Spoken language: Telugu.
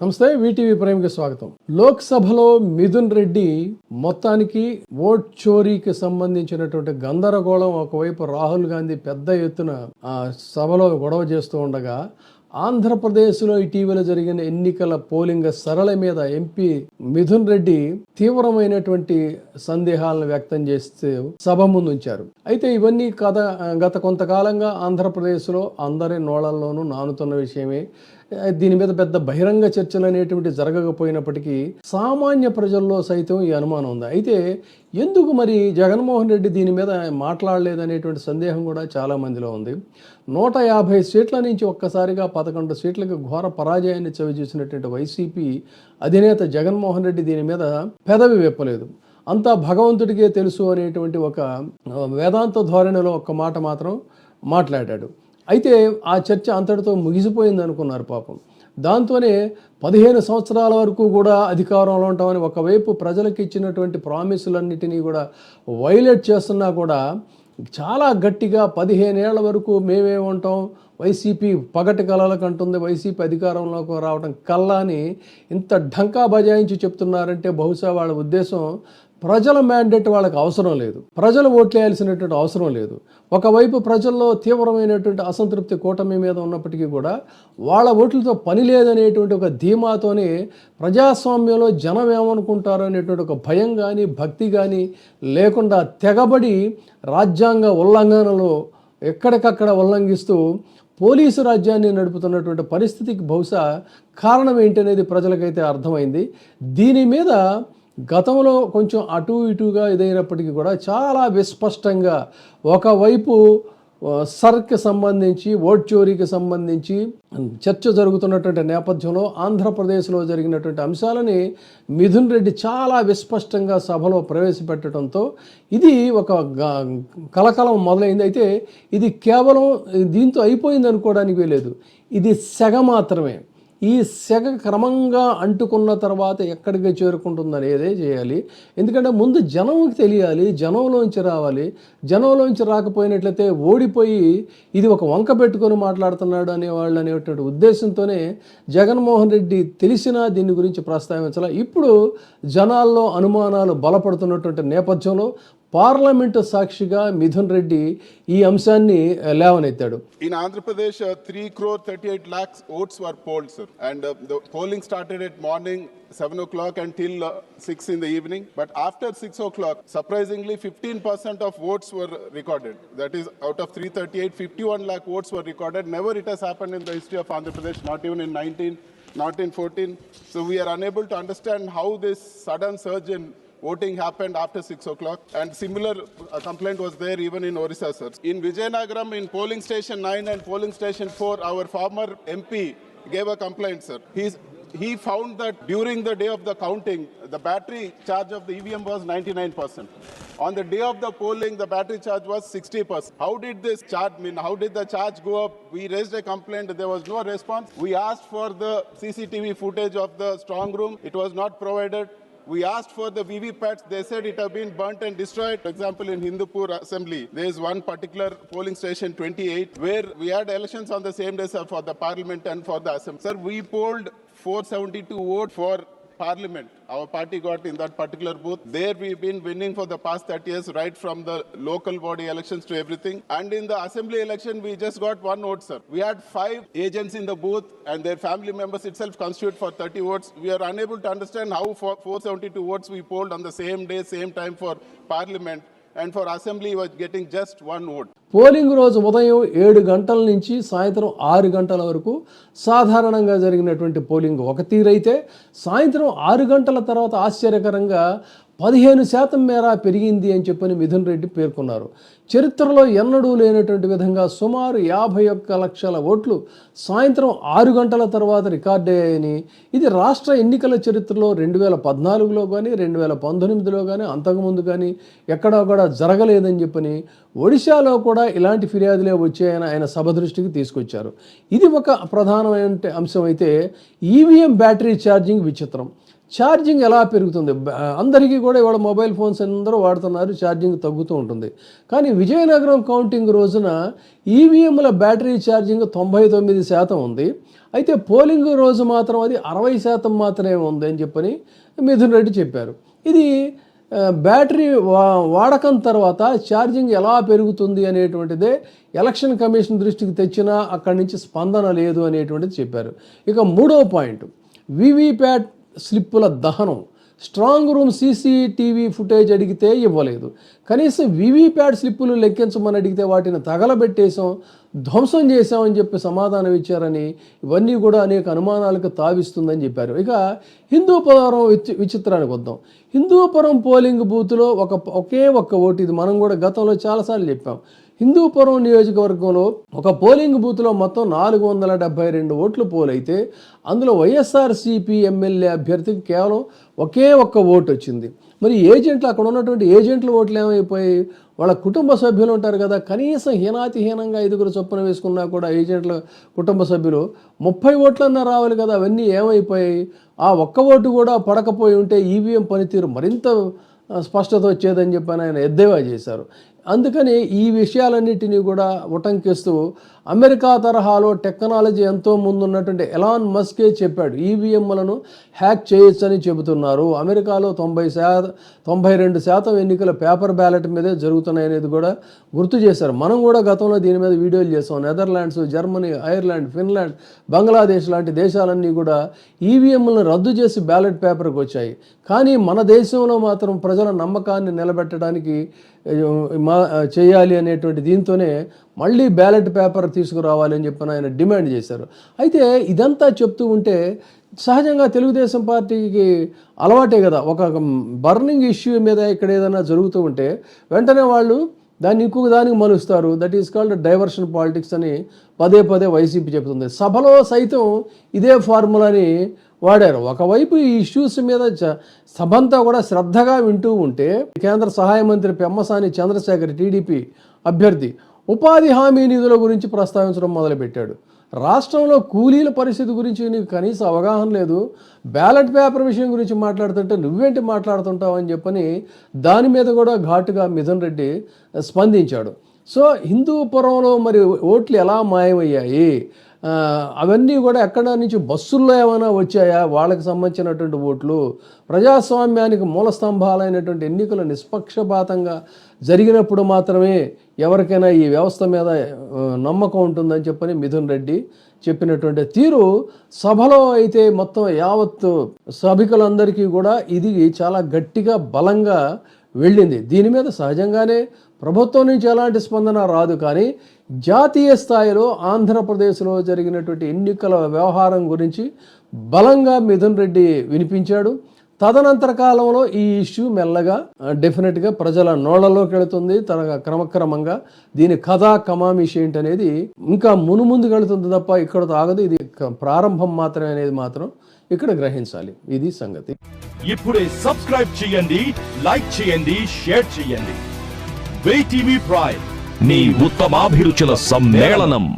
నమస్తే వీటీవీ ప్రేమికి స్వాగతం. లోక్సభలో మిథున్ రెడ్డి మొత్తానికి ఓట్ చోరీకి సంబంధించినటువంటి గందరగోళం ఒకవైపు రాహుల్ గాంధీ పెద్ద ఎత్తున ఆ సభలో గొడవ చేస్తూ ఉండగా ఆంధ్రప్రదేశ్లో ఇటీవల జరిగిన ఎన్నికల పోలింగ్ సరళ మీద ఎంపీ మిథున్ రెడ్డి తీవ్రమైనటువంటి సందేహాలను వ్యక్తం చేస్తూ సభ ముందుంచారు. అయితే ఇవన్నీ కథ గత కొంతకాలంగా ఆంధ్రప్రదేశ్లో అందరి నోళల్లోనూ నానుతున్న విషయమే. దీని మీద పెద్ద బహిరంగ చర్చలు అనేటువంటి జరగకపోయినప్పటికీ సామాన్య ప్రజల్లో సైతం ఈ అనుమానం ఉంది. అయితే ఎందుకు మరి జగన్మోహన్ రెడ్డి దీని మీద మాట్లాడలేదనేటువంటి సందేహం కూడా చాలా మందిలో ఉంది. నూట యాభై సీట్ల నుంచి ఒక్కసారిగా పదకొండు సీట్లకు ఘోర పరాజయాన్ని చవిచూసినటువంటి వైసీపీ అధినేత జగన్మోహన్ రెడ్డి దీని మీద పెదవి విప్పలేదు. అంతా భగవంతుడికే తెలుసు అనేటువంటి ఒక వేదాంత ధోరణిలో ఒక్క మాట మాత్రం మాట్లాడాడు. అయితే ఆ చర్చ అంతటితో ముగిసిపోయింది అనుకున్నారు పాపం. దాంతోనే పదిహేను సంవత్సరాల వరకు కూడా అధికారంలో ఉంటామని ఒకవైపు ప్రజలకు ఇచ్చినటువంటి ప్రామిసులన్నిటినీ కూడా వైలేట్ చేస్తున్నా కూడా చాలా గట్టిగా పదిహేనేళ్ళ వరకు మేమే ఉంటాం వైసీపీ పగటి కళలకు అంటుంది వైసీపీ అధికారంలోకి రావడం కల్లా అని ఇంత ఢంకా బజాయించి చెప్తున్నారంటే బహుశా వాళ్ళ ఉద్దేశం ప్రజల మ్యాండేట్ వాళ్ళకి అవసరం లేదు. ప్రజలు ఓట్లేయాల్సినటువంటి అవసరం లేదు. ఒకవైపు ప్రజల్లో తీవ్రమైనటువంటి అసంతృప్తి కూటమి మీద ఉన్నప్పటికీ కూడా వాళ్ళ ఓట్లతో పని లేదనేటువంటి ఒక ధీమాతోనే ప్రజాస్వామ్యంలో జనం ఏమనుకుంటారు అనేటువంటి ఒక భయం కానీ భక్తి కానీ లేకుండా తెగబడి రాజ్యాంగ ఉల్లంఘనలో ఎక్కడికక్కడ ఉల్లంఘిస్తూ పోలీసు రాజ్యాన్ని నడుపుతున్నటువంటి పరిస్థితికి బహుశా కారణం ఏంటనేది ప్రజలకైతే అర్థమైంది. దీని మీద గతంలో కొంచెం అటు ఇటుగా ఇదైనప్పటికీ కూడా చాలా విస్పష్టంగా ఒకవైపు సర్కి సంబంధించి ఓట్ చోరీకి సంబంధించి చర్చ జరుగుతున్నటువంటి నేపథ్యంలో ఆంధ్రప్రదేశ్లో జరిగినటువంటి అంశాలని మిథున్ రెడ్డి చాలా విస్పష్టంగా సభలో ప్రవేశపెట్టడంతో ఇది ఒక కలకలం మొదలైంది. అయితే ఇది కేవలం దీంతో అయిపోయింది అనుకోవడానికి లేదు ఇది సెగ మాత్రమే. ఈ సెగ క్రమంగా అంటుకున్న తర్వాత ఎక్కడికి చేరుకుంటుంది అనేదే చేయాలి. ఎందుకంటే ముందు జనంకి తెలియాలి జనంలోంచి రావాలి. జనంలోంచి రాకపోయినట్లయితే ఓడిపోయి ఇది ఒక వంక పెట్టుకొని మాట్లాడుతున్నాడు అనేవాళ్ళు అనేటువంటి ఉద్దేశంతోనే జగన్మోహన్ రెడ్డి తెలిసినా దీని గురించి ప్రస్తావించాల. ఇప్పుడు జనాల్లో అనుమానాలు బలపడుతున్నటువంటి నేపథ్యంలో పార్లమెంటు సాక్షిగా మిథున్ రెడ్డి ఈ అంశాన్ని లేవనెత్తాడు In Andhra Pradesh, uh, 3 crore 38 lakhs votes were polled, sir. And uh, the polling started at morning 7 o'clock until uh, 6 in the evening. But after 6 o'clock, surprisingly, 15% of votes were recorded. That is, out of 338, 51 lakh votes were recorded. Never it has happened in the history of Andhra Pradesh, not even in 19, not in 14. So we are unable to understand how this sudden surge in voting happened after 6 o'clock and similar uh, complaint was there even in Orissa sir. In Vijayanagaram in polling station 9 and polling station 4 our former MP gave a complaint sir. He's, he found that during the day of the counting the battery charge of the EVM was 99%. On the day of the polling the battery charge was 60%. How did this charge mean how did the charge go up? We raised a complaint there was no response. We asked for the CCTV footage of the strong room it was not provided. We asked for the VVPATs. They said it have been burnt and destroyed. For example, in Hindupur Assembly, there is one particular polling station, 28, where we had elections on the same day sir, for the Parliament and for the Assembly. Sir, we polled 472 votes for Parliament. Our party got in that particular booth. There we've been winning for the past 30 years, right from the local body elections to everything. And in the assembly election, we just got one vote, sir. We had five agents in the booth, and their family members itself constitute for 30 votes. We are unable to understand how for 472 votes we polled on the same day, same time for Parliament. And for assembly was getting just one vote polling రోజు ఉదయం ఏడు గంటల నుంచి సాయంత్రం ఆరు గంటల వరకు సాధారణంగా జరిగినటువంటి పోలింగ్ ఒక తీరైతే సాయంత్రం ఆరు గంటల తర్వాత ఆశ్చర్యకరంగా పదిహేను శాతం మేర పెరిగింది అని చెప్పని మిథున్ రెడ్డి పేర్కొన్నారు. చరిత్రలో ఎన్నడూ లేనటువంటి విధంగా సుమారు యాభై ఒక్క లక్షల ఓట్లు సాయంత్రం ఆరు గంటల తర్వాత రికార్డ్ అయ్యాయని ఇది రాష్ట్ర ఎన్నికల చరిత్రలో రెండు వేల పద్నాలుగులో కానీ రెండు వేల పంతొమ్మిదిలో కానీ అంతకుముందు కానీ ఎక్కడా కూడా జరగలేదని చెప్పని ఒడిశాలో కూడా ఇలాంటి ఫిర్యాదులే వచ్చాయని ఆయన సభ దృష్టికి తీసుకొచ్చారు. ఇది ఒక ప్రధానమైన అంశం అయితే ఈవీఎం బ్యాటరీ ఛార్జింగ్ విచిత్రం. ఛార్జింగ్ ఎలా పెరుగుతుంది? అందరికీ కూడా ఇవాళ మొబైల్ ఫోన్స్ అందరూ వాడుతున్నారు ఛార్జింగ్ తగ్గుతూ ఉంటుంది. కానీ విజయనగరం కౌంటింగ్ రోజున ఈవీఎంల బ్యాటరీ ఛార్జింగ్ తొంభై తొమ్మిది శాతం ఉంది. అయితే పోలింగ్ రోజు మాత్రం అది అరవై శాతం మాత్రమే ఉంది అని చెప్పని మిథున్ రెడ్డి చెప్పారు. ఇది బ్యాటరీ వా వాడకం తర్వాత ఛార్జింగ్ ఎలా పెరుగుతుంది అనేటువంటిదే ఎలక్షన్ కమిషన్ దృష్టికి తెచ్చినా అక్కడి నుంచి స్పందన లేదు అనేటువంటిది చెప్పారు. ఇక మూడో పాయింట్ వివిప్యాట్ స్లిప్పుల దహనం. స్ట్రాంగ్ రూమ్ సీసీటీవీ ఫుటేజ్ అడిగితే ఇవ్వలేదు. కనీసం వివిప్యాట్ స్లిప్పులు లెక్కించమని అడిగితే వాటిని తగలబెట్టేశాం ధ్వంసం చేశామని చెప్పి సమాధానం ఇచ్చారని ఇవన్నీ కూడా అనేక అనుమానాలకు తావిస్తుందని చెప్పారు. ఇక హిందూపురం విచి- విచిత్రానికి వద్దాం. హిందూపురం పోలింగ్ బూత్లో ఒక ఒకే ఒక్క ఓటు. ఇది మనం కూడా గతంలో చాలాసార్లు చెప్పాం. హిందూపురం నియోజకవర్గంలో ఒక పోలింగ్ బూత్లో మొత్తం నాలుగు వందల డెబ్బై రెండు ఓట్లు పోలైతే అందులో వైఎస్ఆర్సీపీ ఎమ్మెల్యే అభ్యర్థికి కేవలం ఒకే ఒక్క ఓటు వచ్చింది. మరి ఏజెంట్లు అక్కడ ఉన్నటువంటి ఏజెంట్ల ఓట్లు ఏమైపోయి వాళ్ళ కుటుంబ సభ్యులు ఉంటారు కదా కనీసం హీనాతిహీనంగా ఐదుగురు చొప్పున వేసుకున్నా కూడా ఏజెంట్ల కుటుంబ సభ్యులు ముప్పై ఓట్లన్నా రావాలి కదా అవన్నీ ఏమైపోయాయి? ఆ ఒక్క ఓటు కూడా పడకపోయి ఉంటే ఈవీఎం పనితీరు మరింత స్పష్టత వచ్చేదని చెప్పని ఆయన ఎద్దేవా చేశారు. అందుకని ఈ విషయాలన్నిటినీ కూడా ఉటంకిస్తూ అమెరికా తరహాలో టెక్నాలజీ ఎంతో ముందున్నటువంటి ఎలాన్ మస్కే చెప్పాడు ఈవీఎంలను హ్యాక్ చేయొచ్చని చెబుతున్నారు. అమెరికాలో తొంభై శాతం తొంభై రెండు శాతం ఎన్నికల పేపర్ బ్యాలెట్ మీదే జరుగుతున్నాయి అనేది కూడా గుర్తు చేశారు. మనం కూడా గతంలో దీని మీద వీడియోలు చేసాం Netherlands Germany Ireland Finland Bangladesh లాంటి దేశాలన్నీ కూడా ఈవీఎంలను రద్దు చేసి బ్యాలెట్ పేపర్కి వచ్చాయి. కానీ మన దేశంలో మాత్రం ప్రజల నమ్మకాన్ని నిలబెట్టడానికి మా చేయాలి అనేటువంటి దీంతోనే మళ్ళీ బ్యాలెట్ పేపర్ తీసుకురావాలి అని చెప్పిన ఆయన డిమాండ్ చేశారు. అయితే ఇదంతా చెప్తూ ఉంటే సహజంగా తెలుగుదేశం పార్టీకి అలవాటే కదా. ఒక బర్నింగ్ ఇష్యూ మీద ఇక్కడ ఏదైనా జరుగుతూ ఉంటే వెంటనే వాళ్ళు దాన్ని ఇంకొక దానికి మలుస్తారు. That is called diversion politics అని పదే పదే వైసీపీ చెబుతుంది. సభలో సైతం ఇదే ఫార్ములాని వాడారు. ఒకవైపు ఈ ఇష్యూస్ మీద చ- సభంతా కూడా శ్రద్ధగా వింటూ ఉంటే కేంద్ర సహాయ మంత్రి పెమ్మసాని చంద్రశేఖర్ టీడీపీ అభ్యర్థి ఉపాధి హామీ నిధుల గురించి ప్రస్తావించడం మొదలుపెట్టాడు. రాష్ట్రంలో కూలీల పరిస్థితి గురించి నీకు కనీస అవగాహన లేదు. బ్యాలెట్ పేపర్ విషయం గురించి మాట్లాడుతుంటే నువ్వేంటి మాట్లాడుతుంటావు అని చెప్పని దాని మీద కూడా ఘాటుగా మిథున్ రెడ్డి స్పందించాడు. సో హిందూపురంలో మరి ఓట్లు ఎలా మాయమయ్యాయి? అవన్నీ కూడా ఎక్కడ నుంచి బస్సుల్లో ఏమైనా వచ్చాయా? వాళ్ళకి సంబంధించినటువంటి ఓట్లు ప్రజాస్వామ్యానికి మూల స్తంభాలైనటువంటి ఎన్నికలు నిష్పక్షపాతంగా జరిగినప్పుడు మాత్రమే ఎవరికైనా ఈ వ్యవస్థ మీద నమ్మకం ఉంటుందని చెప్పని మిథున్ రెడ్డి చెప్పినటువంటి తీరు సభలో అయితే మొత్తం యావత్ సభికులందరికీ కూడా ఇది చాలా గట్టిగా బలంగా వెళ్ళింది. దీని మీద సహజంగానే ప్రభుత్వం నుంచి ఎలాంటి స్పందన రాదు కానీ జాతీయ స్థాయిలో ఆంధ్రప్రదేశ్లో జరిగినటువంటి ఎన్నికల వ్యవహారం గురించి బలంగా మిథున్ రెడ్డి వినిపించాడు. తదనంతర కాలంలో ఈ ఇష్యూ మెల్లగా డెఫినెట్గా ప్రజల నోళ్ళలోకి వెళుతుంది. తన క్రమక్రమంగా దీని కథా కమామిషి ఏంటి అనేది ఇంకా మునుముందుకు వెళుతుంది తప్ప ఇక్కడ ఆగదు ఇది ప్రారంభం మాత్రమే అనేది మాత్రం ఇక్కడ గ్రహించాలి. ఇది సంగతి. ఇప్పుడే సబ్స్క్రైబ్ చేయండి లైక్ చేయండి షేర్ చేయండి. TV prime. నీ ఉత్తమాభిరుచుల సమ్మేళనం.